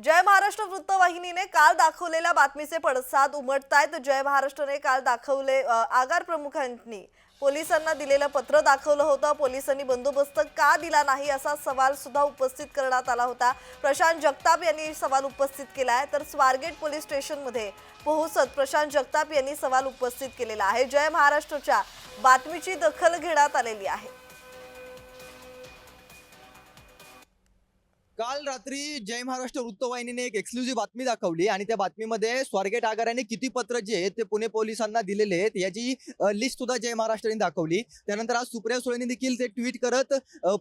जय महाराष्ट्र वृत्तवाहिनीने काल दाखवलेल्या बातमीचे पडसाद उमटतायत. जय महाराष्ट्रने काल दाखवले आगार प्रमुखांनी पोलिसांना दिलेलं पत्र दाखवलं होतं. पोलिसांनी बंदोबस्त का दिला नाही असा सवाल सुद्धा उपस्थित करण्यात आला होता. प्रशांत जगताप यांनी सवाल उपस्थित केला आहे. तर स्वारगेट पोलीस स्टेशनमध्ये पोहोचत प्रशांत जगताप यांनी सवाल उपस्थित केलेला आहे. जय महाराष्ट्रच्या बातमीची दखल घेण्यात आलेली आहे. काल रात्री जय महाराष्ट्र वृत्तवाहिनीने एक एक्सक्लुझिव्ह बातमी दाखवली आणि त्या बातमीमध्ये स्वारगेट आगाराने किती पत्र जे आहेत ते पुणे पोलिसांना दिलेले आहेत याची लिस्ट सुद्धा जय महाराष्ट्राने दाखवली. त्यानंतर आज सुप्रिया सुळेंनी देखील ते ट्विट करत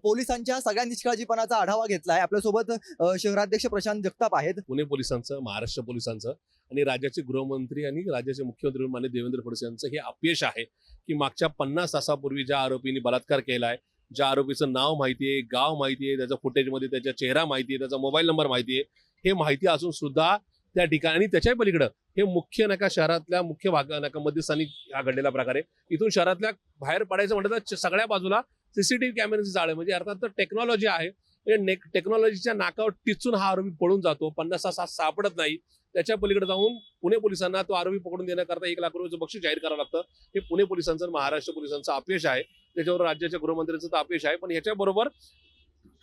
पोलिसांच्या सगळ्या निष्काळजीपणाचा आढावा घेतला आहे आपल्यासोबत शहराध्यक्ष प्रशांत जगताप आहेत. पुणे पोलिसांचं महाराष्ट्र पोलिसांचं आणि राज्याचे गृहमंत्री आणि राज्याचे मुख्यमंत्री मान्य देवेंद्र फडणवीस यांचं हे अपयश आहे की मागच्या पन्नास तासापूर्वी ज्या आरोपींनी बलात्कार केला आहे ज्या आरोपीचं नाव माहिती आहे गाव माहिती आहे त्याचा फुटेजमध्ये त्याचा चेहरा माहिती आहे त्याचा मोबाईल नंबर माहिती आहे हे माहिती असून सुद्धा त्या ठिकाणी आणि त्याच्याही पलीकडं. हे मुख्य नका शहरातल्या मुख्य भाग नाकामध्ये स्थानिक हा घडलेला प्रकार आहे. इथून शहरातल्या बाहेर पडायचं म्हटलं तर सगळ्या बाजूला सीसीटीव्ही कॅमेऱ्याचे जाळ आहे. म्हणजे अर्थात तर टेक्नॉलॉजी आहे. म्हणजे टेक्नॉलॉजीच्या नाकावर टिचून हा आरोपी पळून जातो. पन्नास सात सापडत नाही. त्याच्या पलीकडे जाऊन पुणे पोलिसांना तो आरोपी पकडून देण्याकरता एक लाख रुपयाचं बक्षीस जाहीर करावं लागतं. हे पुणे पोलिसांचं महाराष्ट्र पोलिसांचं अपयश आहे. त्याच्यावर राज्याच्या गृहमंत्र्यांचं तर अपयश आहे. पण ह्याच्याबरोबर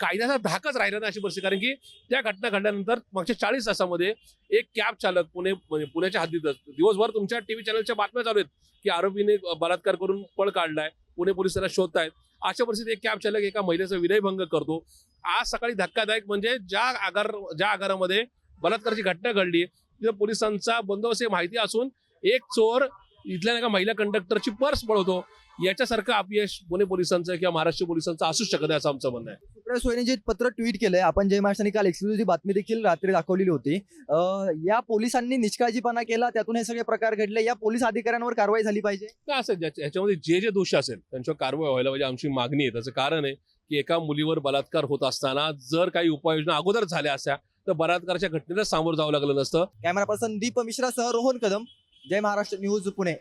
कायद्याचा धाकच राहिला नाही अशी परिस्थिती. कारण की त्या घटना घडल्यानंतर मागच्या चाळीस तासामध्ये एक कॅब चालक पुणे म्हणजे पुण्याच्या हद्दीतच दिवसभर तुमच्या टीव्ही चॅनलच्या बातम्या चालू आहेत की आरोपीने बलात्कार करून पळ काढलाय पुणे पोलीस त्याला शोधतायत. अशा परिस्थितीत एक कॅब चालक एका महिलेचा विनयभंग करतो. आज सकाळी धक्कादायक म्हणजे ज्या आगार ज्या आगारामध्ये बलात्काराची घटना घडली तिथं पोलिसांचा बंदोबस्त हे माहिती असून एक चोर इथल्या एका महिला कंडक्टरची पर्स पळवतो. याच्यासारखं अपयश पुणे पोलिसांचं किंवा महाराष्ट्र पोलिसांचं असूच शकत आहे असं आमचं म्हणणं आहे. सुप्रिया सुळेने जे पत्र ट्विट केलंय आपण जय महाराष्ट्राने काल एक्सक्लुझिव्ह बातमी देखील रात्री दाखवलेली होती. अ, या पोलिसांनी निष्काळजीपणा केला त्यातून हे सगळे प्रकार घडले. या पोलीस अधिकाऱ्यांवर कारवाई झाली पाहिजे? का असेल? ज्याच्या- याच्यामध्ये जे जे दोष असेल त्यांच्यावर कारवाई व्हायला पाहिजे आमची मागणी आहे. त्याचं कारण आहे की एका मुलीवर बलात्कार होत असताना जर काही उपाययोजना अगोदर झाल्या असत्या तर बलात्काराच्या घटनेला सामोरं जावं लागलं नसतं. कॅमेरा पर्सन दीप मिश्रासह रोहन कदम. जय महाराष्ट्र न्यूज पुणे.